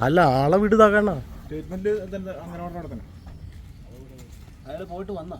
അല്ല ആളെ വീട് സ്റ്റേറ്റ്മെന്റ് തന്നെ അങ്ങനെ തന്നെ. അയാൾ പോയിട്ട് വന്നാ.